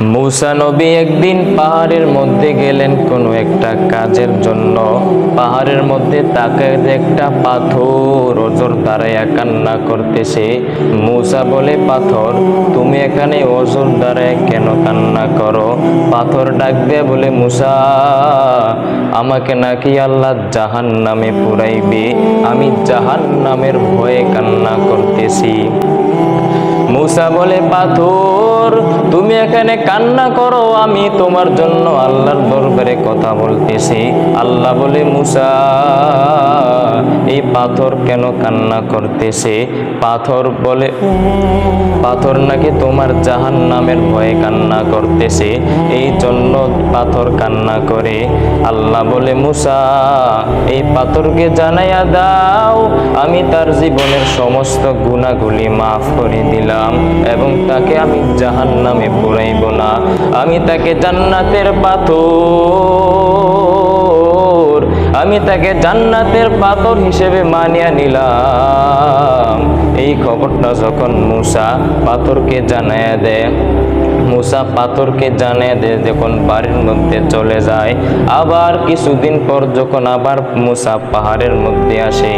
মুসা নবী একদিন পাহাড়ের মধ্যে গেলেন কোনো একটা কাজের জন্য। পাহাড়ের মধ্যে তাকে একটা পাথর অজর দাঁড়াইয়া কান্না করতেছে। মুসা বলে, পাথর, তুমি এখানে অজর দাঁড়ায় কেন কান্না করো? পাথর ডাক দেয়া বলে, মুসা, আমাকে নাকি আল্লাহ জাহান নামে পুরাইবে। আমি জাহান নামের ভয়ে কান্না করতেছি। মুসা বলে, পাথর তুমি এখানে কান্না করো, আমি তোমার জন্য আল্লাহর দরবারে কথা বলতেছি। আল্লাহ বলে, মুসা, এই পাথর কেন কান্না করতেছে? পাথর বলে পাথর নাকি তোমার জাহান নামের ভয়ে কান্না করতেছে। এই জন্য পাথর কান্না করে। আল্লাহ বলে, মুসা, এই পাথরকে জানাইয়া দাও, আমি তার জীবনের সমস্ত গুণাগুলি মাফ করে দিলাম এবং তাকে আমি জাহান নামে পুরাইব না। আমি তাকে জান্নাতের পাথর, আমি তাকে জান্নাতের পাথর হিসেবে মানিয়া নিলাম। এই খবরটা যখন মুসা পাথরকে জানায় দেয় মুসা পাথরকে জানিয়ে দেয় যখন বাড়ির মধ্যে চলে যায়, আবার কিছুদিন পর যখন আবার মুসা পাহাড়ের মধ্যে আসে,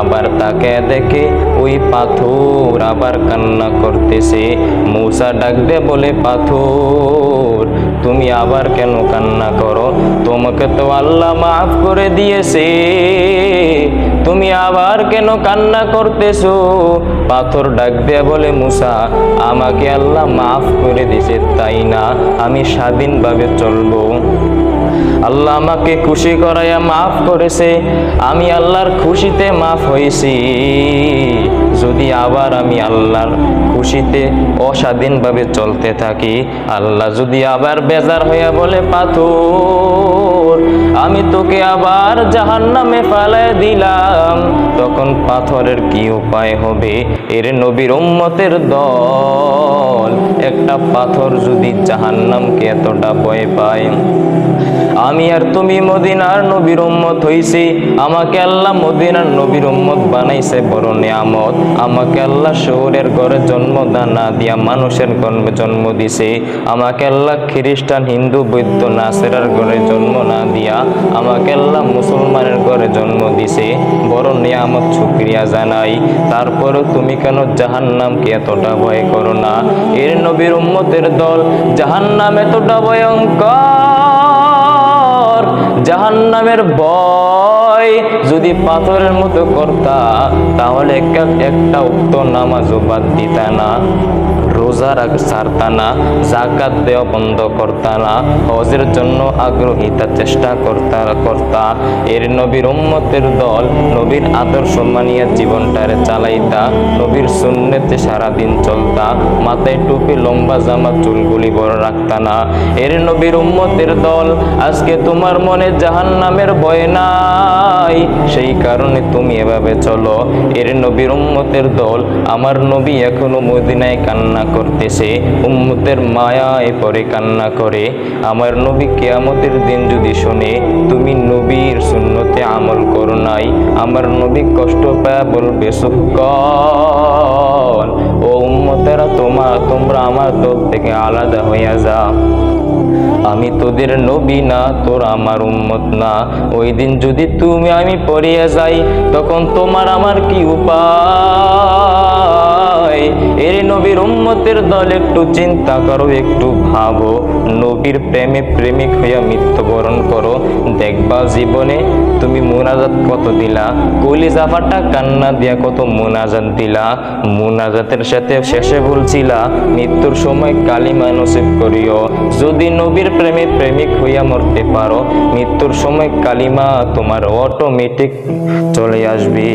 আবার তাকে দেখে ওই পাথর আবার কান্না করতেছে। মুসা ডাক দে বলে, পাথর, তুমি আবার কেন কান্না করো? তোমাকে তো আল্লাহ মাফ করে দিয়েছে। তুমি আবার কেন কান্না করতেছো? পাথর ডাক দেয়া বলে, মুসা, আমাকে আল্লাহ মাফ করে দিছে, তাই না? আমি স্বাধীনভাবে চলবো। আল্লাহ আমাকে খুশি করাইয়া মাফ করেছে, আমি আল্লাহর খুশিতে মাফ হয়েছি। যদি আবার আমি আল্লাহর খুশিতে অস্বাধীনভাবে চলতে থাকি, আল্লাহ যদি আবার বেজার হইয়া বলে, পাথর তোকে আবার জাহান নামে ফালায় দিলাম তখন পাথরের কি উপায় হবে? এর নবীর উম্মতের দল। একটা পাথর যদি জাহান্নামকে এতটা ভয় পায়, আমি আর তুমি মদিনার নবীর উম্মত হইছি। আমাকে আল্লাহ মদিনার নবীর উম্মত বানাইছে, বড় নিয়ামত। আমাকে আল্লাহ শহরের ঘরে জন্ম না দিয়া মানুষের গর্ভে জন্ম দিছে। আমাকে আল্লাহ খ্রিস্টান, হিন্দু, বৌদ্ধ, নাসেরার ঘরে জন্ম না দিয়া আমাকে আল্লাহ মুসলমানের ঘরে জন্ম দিছে বড় নিয়ামত শুক্রিয়া জানাই। তারপরও তুমি কেন জাহান্নামকে এতটা ভয় করো না? এর নবীর উম্মতের দল জাহান্নাম এতটা ভয়ঙ্কর। জাহান্নামের ভয় যদি পাথরের মতো করতা, তাহলে একটা উক্ত নামাজও বাদ দিতা না। রোজা ছাড়তা না জাকাত দেওয়া বন্ধ করতা না হজের জন্য আগ্রহিতা চেষ্টা করতা করতা। এর নবীর উম্মতের দল নবীর আদর্শ মানিয়া জীবনটারে চালাইতা, নবীর সুন্নতে সারাদিন চলতা, মাথায় টুপি, লম্বা জামা, চুলগুলি বড় রাখতা না এর নবীর উম্মতের দল, আজকে তোমার মনে জাহান নামের ভয় নাই, সেই কারণে তুমি এভাবে চলো। এর নবীর উম্মতের দল, আমার নবী এখনও মদিনায় কান্না করতেছে। উম্মতের মায়ায় পরে কান্না করে। আমার নবী কেয়ামতের দিন যদি শুনে, তুমি নবীর শূন্যতে আমল করো নাই, আমার নবী কষ্ট পায়, বলবে সুকল ও উম্মতেরা তোমার তোমরা আমার দল থেকে আলাদা হইয়া যাও। আমি তোদের নবী না, তোর আমার উম্মত না। ওই দিন যদি তুমি আমি পড়িয়া যাই, তখন তোমার আমার কি উপায়? এর নবীর উম্মতের দল একটু চিন্তা করো, একটু ভাবো। নবীর প্রেমে প্রেমিক হইয়া মৃত্যুবরণ করো। দেখবা জীবনে তুমি মোনাজাত কত দিলা? কলি জাফাটা কান্না দিয়া কত মোনাজাত দিলা? মোনাজাতের সাথে শেষে বলছিলা, মৃত্যুর সময় কালিমা নসিব করিও। যদি নবীর প্রেমে প্রেমিক হইয়া মরতে পারো, মৃত্যুর সময় কালিমা তোমার অটোমেটিক চলে আসবে।